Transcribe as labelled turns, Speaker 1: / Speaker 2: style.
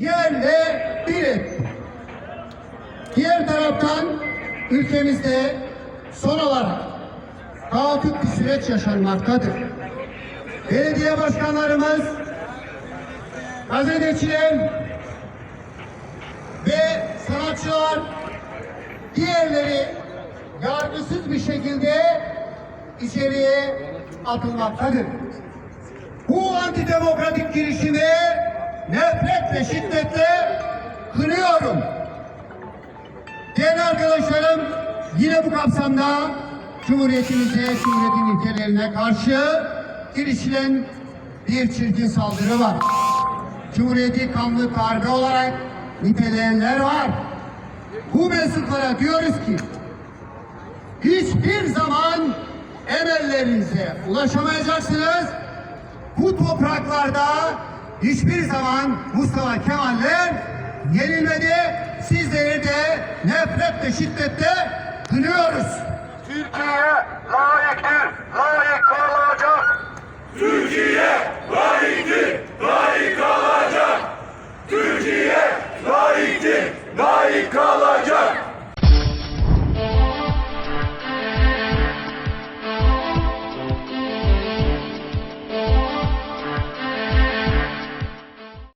Speaker 1: Yerle birim. Diğer taraftan ülkemizde son olarak kaotik bir süreç yaşanmaktadır. Belediye başkanlarımız, gazeteciler ve sanatçılar diğerleri yargısız bir şekilde içeriye atılmaktadır. Bu antidemokratik girişimi nefret ve şiddetle kınıyorum. Değerli arkadaşlarım, yine bu kapsamda Cumhuriyetimize, Cumhuriyet'in ilkelerine karşı girişilen bir çirkin saldırı var. Cumhuriyeti kanlı darbe olarak niteleyenler var. Bu mensuplara diyoruz ki, hiçbir zaman emellerinize ulaşamayacaksınız bu topraklarda hiçbir zaman Mustafa Kemaller yenilmedi. Sizleri de nefretle şiddetle kınıyoruz.
Speaker 2: Türkiye layıktır, layık kalacak. Türkiye layıktır, layık kalacak. Türkiye layıktır, layık kalacak.